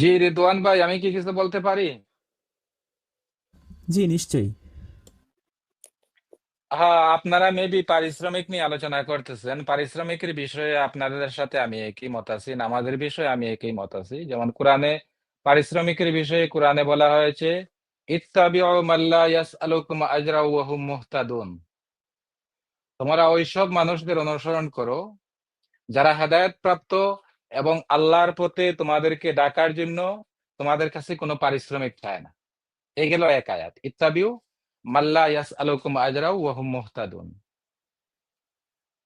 জি রিদওয়ান ভাই আমি কি কিছু বলতে পারি? জি নিশ্চয়ই। হ্যাঁ আপনারা মেবি পারিশ্রমিক নিয়ে আলোচনা করতেছেন। পারিশ্রমিকের বিষয়ে আপনাদের সাথে আমি একই মত আছি নামাজের বিষয়ে আমি একই মত আছি। যেমন কোরআনে পারিশ্রমিকের বিষয়ে কোরআনে বলা হয়েছে ইত্তাবিউ মাল্লা ইয়াসআলুকুম আজরা ওয়া হুম মুহতাদুন। তোমরা ওইসব মানুষদের অনুসরণ করো যারা হেদায়েত প্রাপ্ত এবং আল্লাহর পথে তোমাদেরকে ডাকার জন্য তোমাদের কাছে কোনো পারিশ্রমিক চায় না। এই গেল এক আয়াত। ইত্তাবিউ মাল্লা ইয়াস আলুকুম আজরাউ ওয়াহুম মুহতাদুন।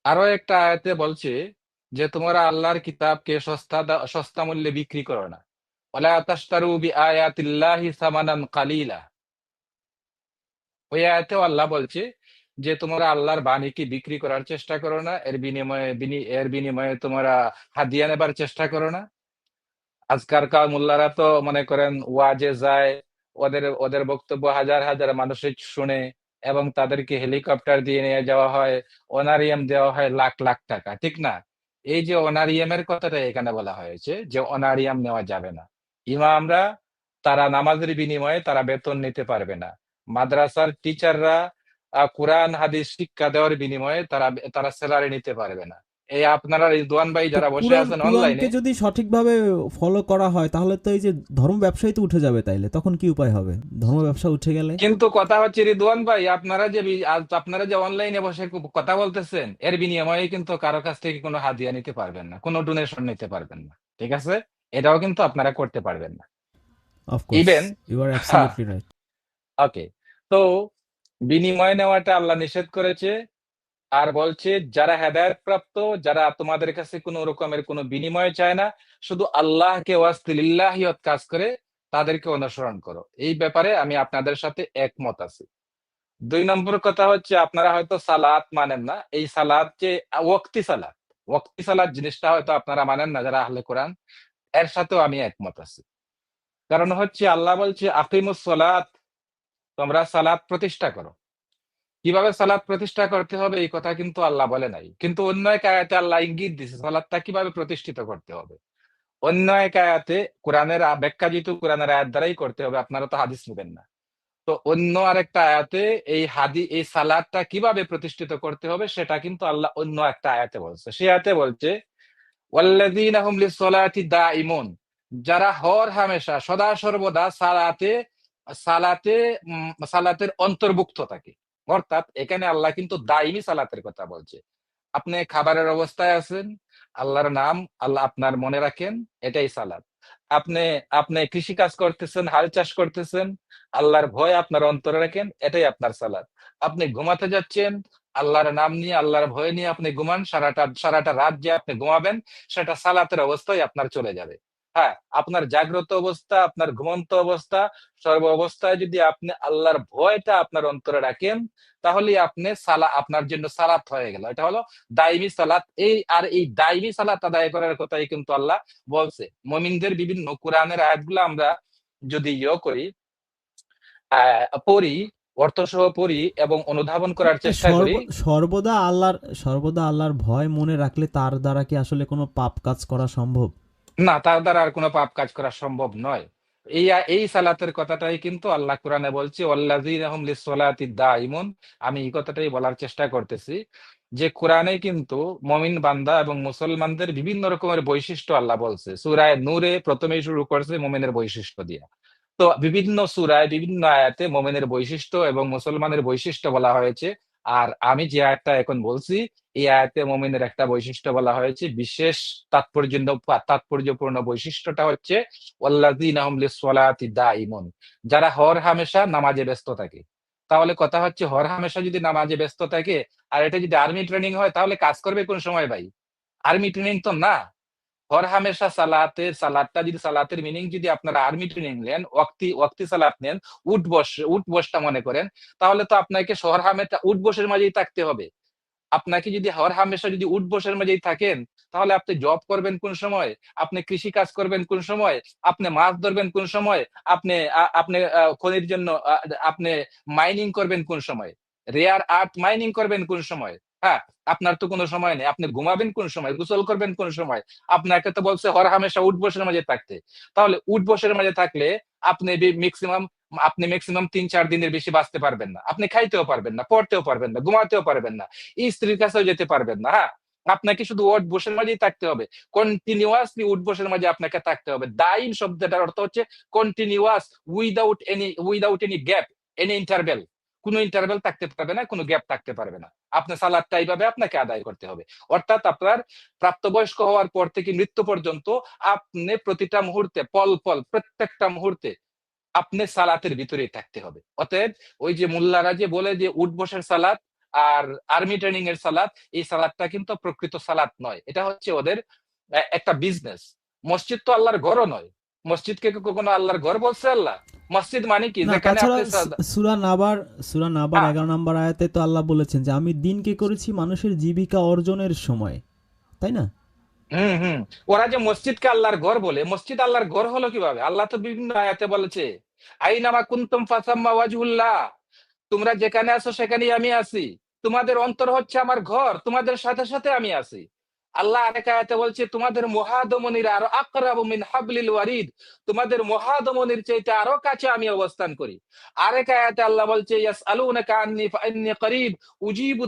আরও একটা আয়াতে বলছে যে, তোমরা আল্লাহর কিতাবকে সস্তা সস্তা মূল্যে বিক্রি করো না। ওয়ালা তাশতারু বি আয়াতিল্লাহি সামানান কালিলা। ওই আয়াতেও আল্লাহ বলছে যে তোমরা আল্লাহর বাণীকে বিক্রি করার চেষ্টা করো না, এর বিনিময়ে এর বিনিময়ে তোমরা হাদিয়া নেবার চেষ্টা করো না। আজকালকার মোল্লারা তো মনে করেন ওয়াজে যায়, ওদের ওদের বক্তব্য হাজার হাজার মানুষের শুনে এবং তাদেরকে হেলিকপ্টার দিয়ে নিয়ে যাওয়া হয়, অনারিয়াম দেওয়া হয় লাখ লাখ টাকা, ঠিক না? এই যে অনারিয়ামের কথাটা এখানে বলা হয়েছে যে অনারিয়াম নেওয়া যাবে না। ইমামরা তারা নামাজের বিনিময়ে তারা বেতন নিতে পারবে না। মাদ্রাসার টিচাররা কোরআন হাদিস শিক্ষা দেওয়ার বিনিময়ে তারা তারা স্যালারি নিতে পারবে না। এই আপনারা রিদওয়ান ভাই যারা বসে আছেন অনলাইনে যদি সঠিকভাবে ফলো করা হয় তাহলে তো এই যে ধর্ম ব্যবসায় তো উঠে যাবে তাইলে তখন কি উপায় হবে? ধর্ম ব্যবসা উঠে গেলে? কিন্তু কথা হচ্ছে রিদওয়ান ভাই আপনারা যে আপনারা যে অনলাইনে বসে কথা বলতেছেন এর বিনিময়ে কিন্তু কারও কাছ থেকে কোনো হাদিয়া নিতে পারবেন না কোনো ডোনেশন নিতে পারবেন না ঠিক আছে? এটাও কিন্তু আপনারা করতে পারবেন না। Of course even you are absolutely right okay তো বিনিময় নেওয়াটা আল্লাহ নিষেধ করেছে আর বলছে, যারা হেদায়েত প্রাপ্ত, যারা তোমাদের কাছে কোনো রকমের কোনো বিনিময় চায় না, শুধু আল্লাহকে ওয়াস্তিলিল্লাহিয়ত কাজ করে, তাদেরকে অনুসরণ করো। এই ব্যাপারে আমি আপনাদের সাথে একমত আছি। দুই নম্বর কথা হচ্ছে, আপনারা হয়তো সালাত মানেন না। এই সালাত যে, ওয়াক্তি সালাত ওয়াক্তি সালাত জিনিসটা হয়তো আপনারা মানেন না যারা আহলে কোরআন। এর সাথেও আমি একমত আছি। কারণ হচ্ছে, আল্লাহ বলছে, আকিমুস সালাত তোমরা সালাত প্রতিষ্ঠা করো। কীভাবে সালাত প্রতিষ্ঠা করতে হবে এই কথা কিন্তু আল্লাহ বলে নাই। কিন্তু অন্য এক আয়াতে আল্লাহ ইঙ্গিত দিছে, সালাতটা কীভাবে প্রতিষ্ঠিত করতে হবে? অন্য এক আয়াতে কোরআনের ব্যাখ্যা যেহেতু কোরআনের আয়াত দ্বারাই করতে হবে, আপনারা তো হাদিস নেবেন না। তো অন্য আরেকটা আয়াতে এই হাদি, এই সালাদটা কীভাবে প্রতিষ্ঠিত করতে হবে সেটা কিন্তু আল্লাহ অন্য একটা আয়াতে বলছে। সে আয়াতে বলছে যারা হর হামেশা, সদা সর্বদা সালাতে সালাতে সালাতের অন্তর্ভুক্ত থাকে অর্থাৎ এখানে আল্লাহ কিন্তু দাইমি সালাতের কথা বলছে। আপনি খাবারের অবস্থায় আছেন আল্লাহর নাম আল্লাহ আপনার মনে রাখেন এটাই সালাত। আপনি আপনি কৃষি কাজ করতেছেন হাল চাষ করতেছেন আল্লাহর ভয় আপনার অন্তরে রাখেন এটাই আপনার সালাত। আপনি ঘুমাতে যাচ্ছেন আল্লাহর নাম নিয়ে আল্লাহর ভয় নিয়ে আপনি ঘুমান সারাটা সারাটা রাত যে আপনি ঘুমাবেন সেটা সালাতের অবস্থায় আপনার চলে যাবে। হ্যাঁ আপনার জাগ্রত অবস্থা আপনার ঘুমন্ত অবস্থা সর্ব অবস্থায় যদি আপনি আল্লাহর ভয়টা আপনার অন্তরে রাখেন তাহলে আপনি সালা আপনার জন্য সালাত হয়ে গেল। এটা হলো দাইমি সালাত। এই আর এই দাইমি সালাত আদায় করার কথাই কিন্তু আল্লাহ বলছে। মমিনদের বিভিন্ন কোরআনের আয়াতগুলো আমরা যদি ইয়ে করি আহ, পড়ি অর্থসহ পড়ি এবং অনুধাবন করার চেষ্টা করি। সর্বদা আল্লাহর সর্বদা আল্লাহর ভয় মনে রাখলে তার দ্বারা কি আসলে কোনো পাপ কাজ করা সম্ভব? না, তার দ্বারা আর কোনো পাপ কাজ করা সম্ভব নয়। এই এই সালাতের কথাটাই কিন্তু আল্লাহ কোরআনে বলছে আমি এই কথাটাই বলার চেষ্টা করতেছি যে, কোরআনে কিন্তু মমিন বান্দা এবং মুসলমানদের বিভিন্ন রকমের বৈশিষ্ট্য আল্লাহ বলছে। সূরায়ে নূরে প্রথমেই শুরু করছে মুমিনের বৈশিষ্ট্য দিয়ে। তো বিভিন্ন সূরায় বিভিন্ন আয়াতে মুমিনের বৈশিষ্ট্য এবং মুসলমানের বৈশিষ্ট্য বলা হয়েছে। আর আমি যে আয়াতটা এখন বলছি, এই আয়াতে মুমিনের একটা বৈশিষ্ট্য বলা হয়েছে, বিশেষ তাৎপর্য তাৎপর্যপূর্ণ বৈশিষ্ট্যটা হচ্ছে দাঈমুন যারা হর হামেশা নামাজে ব্যস্ত থাকে। তাহলে কথা হচ্ছে, হর হামেশা যদি নামাজে ব্যস্ত থাকে, আর এটা যদি আর্মি ট্রেনিং হয়, তাহলে কাজ করবে কোন সময় ভাই? আর্মি ট্রেনিং তো না। হর হামেশা সালাতের, সালাদটা যদি সালাতের মিনিং যদি আপনারা আর্মি ট্রেনিং নেন, ওয়াক্তি ওয়াক্তি সালাত নেন উঠ বস উঠ বসটা মনে করেন, তাহলে তো আপনাকে শহর হামেশা উঠ বসের মাঝেই থাকতে হবে। আপনাকে যদি হর হামেশা যদি উঠ বসের মাঝেই থাকেন, তাহলে আপনি জব করবেন কোন সময়? আপনি কৃষি কাজ করবেন কোন সময়? আপনি মাছ ধরবেন কোন সময়? আপনি আপনি খনির জন্য আপনি মাইনিং করবেন কোন সময়? রেয়ার আর্থ মাইনিং করবেন কোন সময়? হ্যাঁ আপনার তো কোনো সময় নেই। আপনি ঘুমাবেন কোন সময়? গোসল করবেন কোন সময়? আপনাকে তো বলছে, হর হামেশা উঠ বসের মাঝে থাকতে। তাহলে উঠ বসের মাঝে থাকলে আপনি ম্যাক্সিমাম আপনি ম্যাক্সিমাম তিন চার দিনের বেশি বাঁচতে পারবেন না। আপনি খাইতেও পারবেন না, পড়তেও পারবেন না, ঘুমাতেও পারবেন না, স্ত্রীর কাছেও যেতে পারবেন না হ্যাঁ? আপনাকে শুধু ওট বসের মাঝেই থাকতে হবে। কন্টিনিউয়াসলি উঠ বসের মাঝে আপনাকে থাকতে হবে। দাইন শব্দটার অর্থ হচ্ছে continuous without any without any gap any interval কোনো ইন্টারভেল থাকতে পারবে না, কোনো গ্যাপ থাকতে পারবে না। আপনার সালাদটা এইভাবে আপনাকে আদায় করতে হবে। অর্থাৎ আপনার প্রাপ্তবয়স্ক হওয়ার পর থেকে মৃত্যু পর্যন্ত আপনি প্রতিটা মুহূর্তে, পল পল, প্রত্যেকটা মুহূর্তে আপনি সালাতের ভিতরেই থাকতে হবে। অতএব ওই যে মোল্লারা যে বলে যে উঠ বসের সালাত আর আর্মি ট্রেনিং এর সালাত এই সালাদটা কিন্তু প্রকৃত সালাত নয়। এটা হচ্ছে ওদের একটা বিজনেস মসজিদ তো আল্লাহর ঘরও নয়। মসজিদকে কি কখনো আল্লাহর ঘর বলছে আল্লাহ? মসজিদ মানে কি? যেখানে সুরা নাবার সুরা নাবার হ্যাঁ। এগারো নম্বর আয়াতে তো আল্লাহ বলেছেন যে আমি দিনকে করেছি মানুষের জীবিকা অর্জনের সময়। তাই না? হুম হুম। ওরা যে মসজিদকে আল্লাহর ঘর বলে মসজিদ আল্লাহর ঘর হলো কীভাবে? আল্লাহ তো বিভিন্ন আয়াতে বলেছে আইনামা কুনতুম ফাসাম্মা ওয়াজহুল্লাহ। তোমরা যেখানে আছো সেখানেই আমি আছি। তোমাদের অন্তর হচ্ছে আমার ঘর তোমাদের সাথে সাথে আমি আছি। আল্লাহ আরেক আয়াতে বলছে, তোমাদের মহাদমনির আরও আকরাবু মিন হাবলিল ওয়ারিদ, তোমাদের মহাদমনির চাইতে আরও কাছে আমি অবস্থান করি। আরেক আয়াতে আল্লাহ বলছে, ইয়াসআলুনাকা আন্নি ফাইন্নি করিব, উজিবু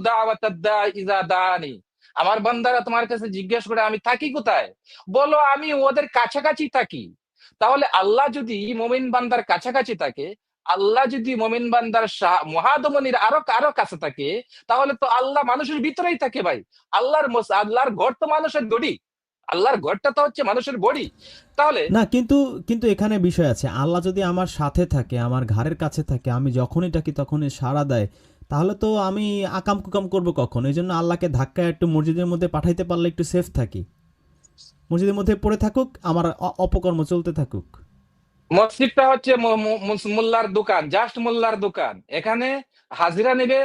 ইযা দাআনি। আমার বান্দারা তোমার কাছে জিজ্ঞেস করে, আমি থাকি কোথায়? বলো, আমি ওদের কাছাকাছি থাকি। তাহলে আল্লাহ যদি মোমিন বান্দার কাছাকাছি থাকে আল্লাহ যদি মোমিন বান্দার মহাদমনির আরও আরও কাছে থাকে, তাহলে তো আল্লাহ মানুষের ভিতরেই থাকে ভাই। আল্লাহর আল্লাহর ঘর তো মানুষের দড়ি। আল্লাহর ঘরটা তো হচ্ছে মানুষের বডি। তাহলে না, কিন্তু কিন্তু এখানে বিষয় আছে। আল্লাহ যদি আমার সাথে থাকে, আমার ঘাড়ের কাছে থাকে, আমি যখনই ডাকি তখনই সাড়া দেয়, তাহলে তো আমি আকাম কুকাম করব কখন? এই জন্য আল্লাহকে ধাক্কায় একটু মসজিদের মধ্যে পাঠাইতে পারলে একটু সেফ থাকি। মসজিদের মধ্যে পড়ে থাকুক, আমার অপকর্ম চলতে থাকুক। মসজিদটা হচ্ছে মোল্লার দোকান জাস্ট মোল্লার দোকান। এখানে হাজিরা নেবে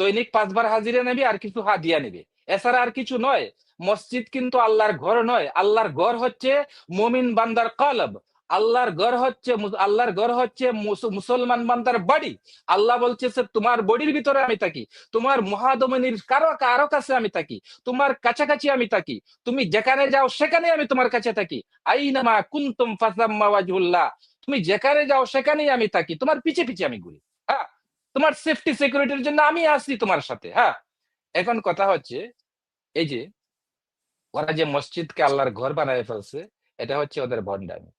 দৈনিক পাঁচবার হাজিরা নেবে আর কিছু হাদিয়া নেবে। এছাড়া আর কিছু নয়, মসজিদ কিন্তু আল্লাহর ঘর নয়, আল্লাহর ঘর হচ্ছে মমিন বান্দার কলব। আল্লাহর ঘর হচ্ছে আল্লাহর ঘর হচ্ছে মুসলমান বান্দার বাড়ি। আল্লাহ বলছে তোমার বডির ভিতরে আমি থাকি। তোমার মহাদমনির কারও কারও কাছে আমি থাকি। তোমার কাছাকাছি আমি থাকি। তুমি যেখানে যাও সেখানে আমি তোমার কাছে থাকি। আইনামা কুনতুম ফাসাম্মা ওয়াজহুল্লাহ। তুমি যেখানে যাও, সেখানেই আমি থাকি। তোমার পিছে পিছে আমি ঘুরি। হ্যাঁ? তোমার সেফটি, সিকিউরিটির জন্য আমি আসি তোমার সাথে। হ্যাঁ? এখন কথা হচ্ছে, এই যে, ওরা যে মসজিদকে আল্লাহর ঘর বানায় ফেলছে, এটা হচ্ছে ওদের ভণ্ডামি।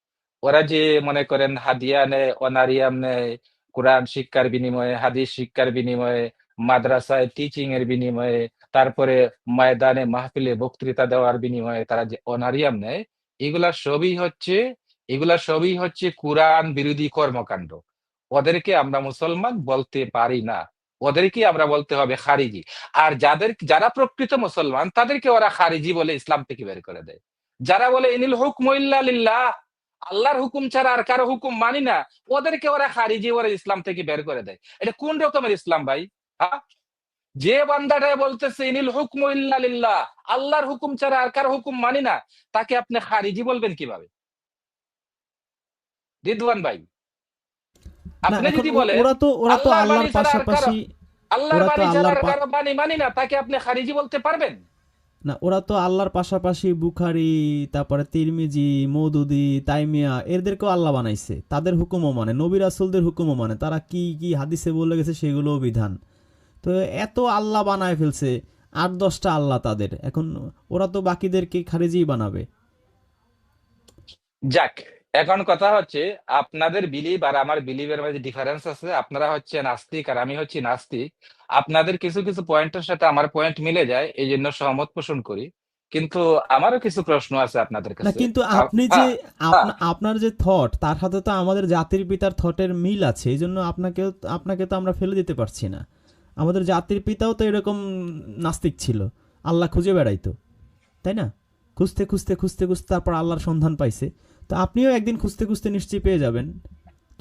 ওরা যে মনে করেন হাদিয়া নেয়, অনারিয়াম নেয়, কোরআন শিক্ষার বিনিময়ে, হাদিস শিক্ষার বিনিময়ে, মাদ্রাসায় টিচিং এর বিনিময়ে, তারপরে ময়দানে মাহফিলে বক্তৃতা দেওয়ার বিনিময়ে তারা যে অনারিয়াম নেয়, এগুলা সবই হচ্ছে, এগুলা সবই হচ্ছে কোরআন বিরোধী কর্মকাণ্ড। ওদেরকে আমরা মুসলমান বলতে পারি না। ওদেরকে আমরা বলতে হবে খারিজি। আর যাদের, যারা প্রকৃত মুসলমান, তাদেরকে ওরা খারিজি বলে ইসলাম থেকে বের করে দেয়। যারা বলে ইনিল হুকম লিল্লাহ আল্লাহর হুকুম ছাড়া আর কারও হুকুম মানি না। ওদেরকে ওরা খারিজি ওরা ইসলাম থেকে বের করে দেয়। এটা কোন রকমের ইসলাম ভাই? হ্যাঁ? যে বান্দাটা বলতেছে ইনিল হুকম ইল্লা আল্লাহর হুকুম ছাড়া আর কারও হুকুম মানি না। তাকে আপনি খারিজি বলবেন কীভাবে? রিদওয়ান ভাই। আপনি যদি বলেন ওরা তো ওরা তো আল্লাহর পাশাপাশি আল্লাহর বাণী ছাড়া আর কারও বাণী মানি না তাকে আপনি খারিজি বলতে পারবেন? না, ওরা তো আল্লাহর পাশাপাশি বুখারি, তারপরে তিরমিজি, মৌদুদি, তাইমিয়া, এদেরকেও আল্লাহ বানাইছে। তাদের হুকুমও মানে নবী রাসূলদের হুকুমও মানে। তারা কি কি হাদিসে বলে গেছে সেগুলোও বিধান। তো এত আল্লাহ বানায় ফেলছে, আট দশটা আল্লাহ তাদের। এখন ওরা তো বাকিদেরকে খারিজি বানাবে। যাক এখন কথা হচ্ছে আপনাদের বিলিভ আর আমার বিলিভের মাঝে ডিফারেন্স আছে। আপনারা হচ্ছে নাস্তিক আর আমি হচ্ছি নাস্তিক। আপনাদের কিছু কিছু পয়েন্টের সাথে আমার পয়েন্ট মিলে যায় এই জন্য সহমত পোষণ করি। কিন্তু আমারও কিছু প্রশ্ন আছে আপনাদের কাছে। কিন্তু আপনি যে আপনার যে থট তার সাথে তো আমাদের জাতির পিতার থটের মিল আছে এই জন্য আপনাকে আপনাকে তো আমরা ফেলে দিতে পারছি না। আমাদের জাতির পিতাও তো এরকম নাস্তিক ছিল। আল্লাহ খুঁজে বেড়াইতো তাই না? খুঁজতে খুঁজতে খুঁজতে খুঁজতে তারপর আল্লাহর সন্ধান পাইছে। তো আপনিও একদিন খুঁজতে খুঁজতে নিশ্চয়ই পেয়ে যাবেন।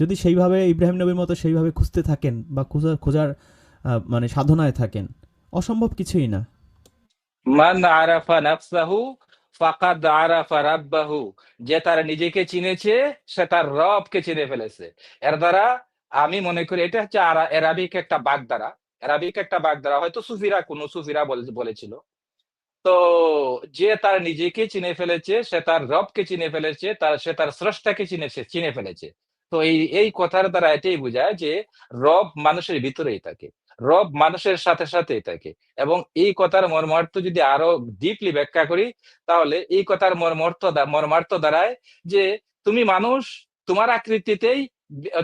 যদি সেইভাবে ইব্রাহিম নবীর মতো সেইভাবে খুঁজতে থাকেন বা খোঁজার খোঁজার মানে সাধনায় থাকেন, অসম্ভব কিছুই না। মান আরাফা নাফসাহু ফাকাদ আরাফা রাব্বাহু, যে তার নিজেকে চিনেছে, সে তার রবকে চিনে ফেলেছে। এর দ্বারা আমি মনে করি এটা হচ্ছে আরা- অ্যারাবিক একটা বাগধারা। অ্যারাবিক একটা বাগধারা। হয়তো সুফিরা, কোন সুফিরা বলে- বলেছিল। তো যে তার নিজেকে চিনে ফেলেছে, সে তার রবকে চিনে ফেলেছে, তার, সে তার স্রষ্টাকে চিনে চিনে ফেলেছে। তো এই এই কথার দ্বারা এটাই বোঝায় যে রব মানুষের ভিতরেই থাকে, রব মানুষের সাথে সাথেই থাকে। এবং এই কথার মর্মার্থ যদি আরও ডিপলি ব্যাখ্যা করি, তাহলে এই কথার মর্মার্থ মর্মার্থ দ্বারায় যে তুমি মানুষ, তোমার আকৃতিতেই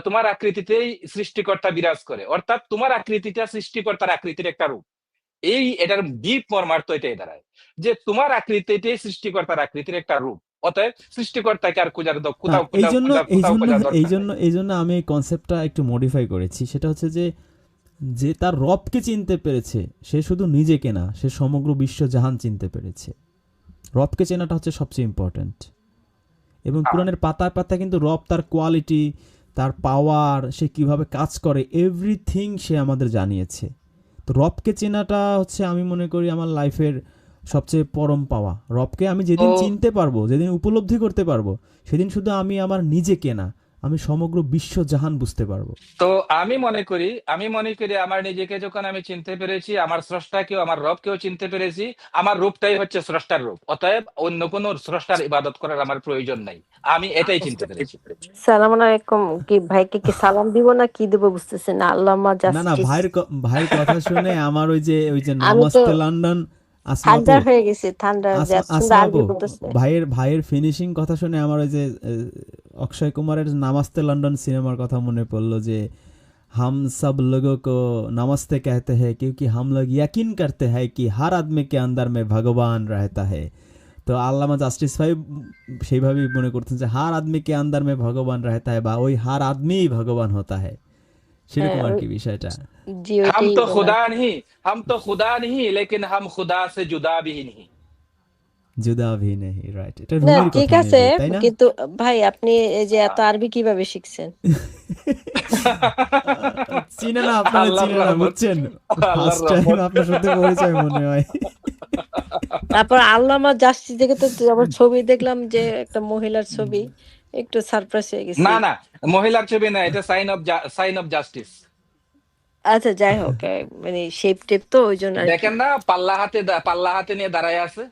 তোমার আকৃতিতেই সৃষ্টিকর্তা বিরাজ করে। অর্থাৎ তোমার আকৃতিটা সৃষ্টিকর্তার আকৃতির একটা রূপ। এই এটার ডিপ মর্মার্থ এটাই দাঁড়ায়। যে তোমার আকৃতিটাই সৃষ্টিকর্তার আকৃতির একটা রূপ অতএব সৃষ্টিকর্তাকে আর খোঁজার কোথাও হ্যাঁ, এই জন্য এই জন্য এই জন্য এই জন্য আমি এই কনসেপ্টটা একটু মডিফাই করেছি। সেটা হচ্ছে যে যে তার রবকে চিনতে পেরেছে সে শুধু নিজেকে না সে সমগ্র বিশ্ব জাহান চিনতে পেরেছে। রবকে চেনাটা হচ্ছে সবচেয়ে ইম্পর্ট্যান্ট এবং হ্যাঁ। কোরআনের পাতায় পাতায় কিন্তু রব তার কোয়ালিটি তার পাওয়ার সে কীভাবে কাজ করে এভরিথিং সে আমাদের জানিয়েছে। তো রবকে চেনাটা হচ্ছে আমি মনে করি আমার লাইফের সবচেয়ে পরম পাওয়া। রবকে আমি যেদিন চিনতে পারব যেদিন উপলব্ধি করতে পারব সেদিন শুধু আমি আমার নিজেকে না আমি সমগ্র বিশ্ব জাহান বুঝতে পারব। তো আমি মনে করি আমি মনে করি আমার নিজেকে যখন আমি চিনতে পেরেছি আমার স্রষ্টাকেও আমার রবকেও চিনতে পেরেছি আমার রূপটাই হচ্ছে স্রষ্টার রূপ। অতএব অন্য কোনো স্রষ্টার ইবাদত করার আমার প্রয়োজন নাই। আমি এটাই চিনতে পেরেছি। সালাম আলাইকুম। কি ভাইকে কি সালাম দিব না কি দিব বুঝতেছেন না? আল্লাহ না না ভাইয়ের ভাইয়ের কথা শুনে আমার ওই যে ওই যে নমস্তে লন্ডন আসমাপু ঠান্ডা হয়ে গেছে ঠান্ডা যে আসমা- সুন্দর আরবি আসমাপু বলতেছে ভাইয়ের ভাইয়ের ফিনিশিং কথা শুনে আমার ওই যে আহ, অক্ষয় কুমারের নামাস্তে লন্ডন সিনেমার কথা মনে পড়লো যে हम सब लोगों को नमस्ते कहते हैं क्योंकि हम लोग यकीन करते हैं कि हर आदमी के अंदर में भगवान रहता है তো আল্লামা জাস্টিস ভাই সেইভাবেই মনে করতেন যে হার আদমি কে আন্দার মে ভগবান রহতা है বা ওই হার আদমি ভগবান হতা है সেরকম কীভাবে শিখছেন? তারপর আল্লামা জাস্টিস দেখে তো ছবি দেখলাম যে একটা মহিলার ছবি। একটু সারপ্রাইজ হয়ে গেছি। না না মহিলার ছবি না এটা sign of sign of justice আচ্ছা যাই হোক মানে শেপ টেপ তো ওই জন্য দেখেন না পাল্লা হাতে পাল্লা হাতে নিয়ে দাঁড়ায় আছে।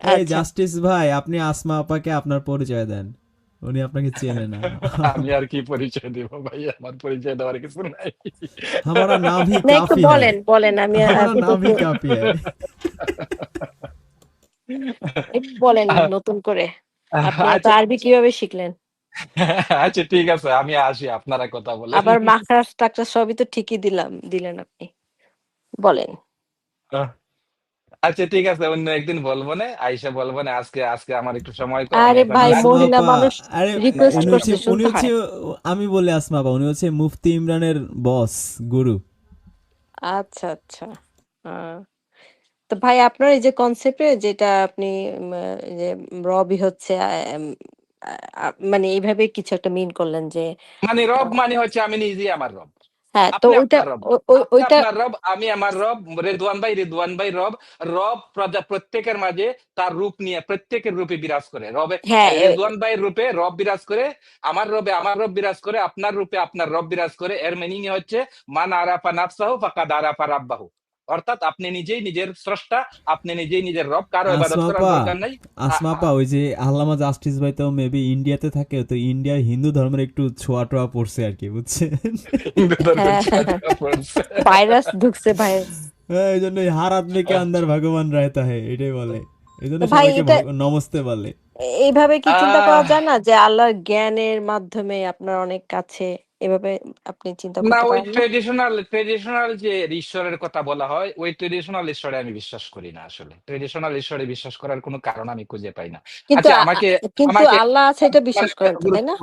এই আচ্ছা। জাস্টিস ভাই আপনি আসমা আপাকে আপনার পরিচয় দেন। উনি আপনাকে চেনে না। আমি আর কি পরিচয় দেব ভাই? আমার পরিচয় দেওয়ার কিছু নাই। আমার নাম হি কাফি একটু বলেন বলেন আমি নাম হি কাফি বলেন নতুন করে। আচ্ছা। আরবি কীভাবে শিখলেন? আচ্ছা ঠিক আছে আমি আসি আপনারা কথা বলেন। আবার মাখরাজ টাকরাজ সবই তো ঠিকই দিলাম দিলেন আপনি। বলেন। আচ্ছা ঠিক আছে অন্য একদিন বলব না আইসা বলব না আজকে আজকে আমার একটু সময় কম আরে ভাই, মহিলা মানুষ আরে request করছে, উনি হচ্ছে আমি বলি আসমা আপা উনি হচ্ছে মুফতি ইমরানের বস গুরু আচ্ছা আচ্ছা আহ, তো ভাই আপনার এই যে কনসেপ্টে যেটা আপনি যে রবি হচ্ছে মানে এইভাবে কিছু একটা মিন করলেন যে মানে রব মানে হচ্ছে আমি নিজেই আমার রব। হ্যাঁ তো ওইটা ওইটা রব আমি আমার রব রেদওয়ান ভাই রেদওয়ান ভাই রব। রব প্রত্যেকের মাঝে তার রূপ নিয়ে প্রত্যেকের রূপে বিরাজ করে। রবে হ্যাঁ রেদওয়ান ভাইয়ের রূপে রব বিরাজ করে আমার রবে আমার রব বিরাজ করে আপনার রূপে আপনার রব বিরাজ করে। এর মিনিং হচ্ছে মান আরাফা নাফসাহু ফাকাদ আরাফা রাব্বাহু। অর্থাৎ আপনি নিজেই নিজের স্রষ্টা আপনি নিজেই নিজের রব কারও ওই যে আল্লামা জাস্টিস ভাই তো মেবি ইন্ডিয়াতে থাকে তো ইন্ডিয়ার হিন্দু ধর্মের একটু ছোঁয়া টোয়া পড়ছে আর কি হ্যাঁ। ভাইরাস ঢুকছে হ্যাঁ, এই জন্য হার আদমি কে আচ্ছা। আন্দার ভগবান রায়তা হে এটাই বলে। এই জন্য নমস্তে বলে। এইভাবে কি চিন্তা করা যায় না যে আল্লাহর জ্ঞানের মাধ্যমে আপনার অনেক কাছে এভাবে আপনি চিন্তা না করতে ওই পারেন না। ট্রেডিশনাল ট্রেডিশনাল যে ঈশ্বরের কথা বলা হয় ওই ট্রেডিশনাল ঈশ্বরে আমি বিশ্বাস করি না আসলে। ট্রেডিশনাল ঈশ্বরে বিশ্বাস করার কোনো কারণ আমি খুঁজে পাই না। কিন্তু আচ্ছা আ- আমাকে কিন্তু আমাকে আল্লাহ আছে এটা বিশ্বাস করেন তো তাই না?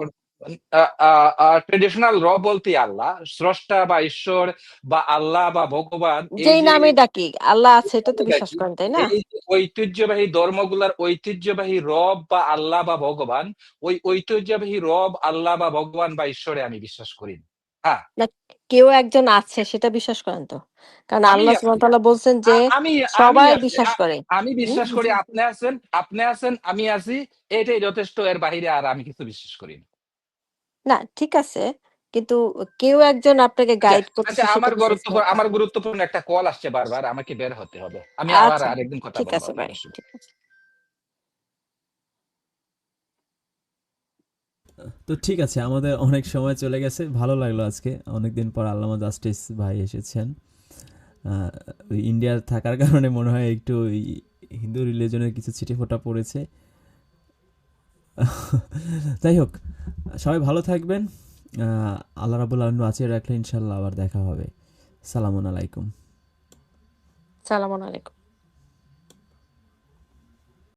ট্রেডিশনাল র বলতে আল্লাহ স্রষ্টা বা ঈশ্বর বা আল্লাহ বা ভগবান যেই নামে ডাকি আল্লাহ আছে এটা তো বিশ্বাস করেন তাই না? ঐতিহ্যবাহী ধর্মগুলার ঐতিহ্যবাহী রব বা আল্লাহ বা ভগবান ওই ঐতিহ্যবাহী রব আল্লাহ বা ভগবান বা ঈশ্বরে আমি বিশ্বাস করি না। হ্যাঁ। কেউ একজন আছে সেটা বিশ্বাস করেন তো? কারণ আল্লাহ সুবহানাহু বলছেন যে সবাই বিশ্বাস করে। আমি বিশ্বাস করি আপনি আছেন আপনি আছেন আমি আছি এটাই যথেষ্ট এর বাহিরে আর আমি কিছু বিশ্বাস করি না। না ঠিক আছে। কিন্তু কেউ একজন আপনাকে আচ্ছা গাইড আচ্ছা আমার গুরুত্বপূর্ণ আমার গুরুত্বপূর্ণ একটা কল আসছে বারবার আমাকে বের হতে হবে। আমি আবার আচ্ছা আরেকদিন কথা ঠিক আছে ভাই ঠিক আছে। তো ঠিক আছে আমাদের অনেক সময় চলে গেছে ভালো লাগল আজকে। অনেকদিন পর আল্লামা জাস্টিস ভাই এসেছেন। আহ, ওই ইন্ডিয়ার থাকার কারণে মনে হয় একটু ওই হিন্দু রিলিজনের কিছু ছিটেফোঁটা পড়েছে। যাই হোক সবাই ভালো থাকবেন। আল্লাহ রাবুল আলম আছে রাখলে ইনশাল্লাহ আবার দেখা হবে। সালামুন আলাইকুম। সালামুন আলাইকুম।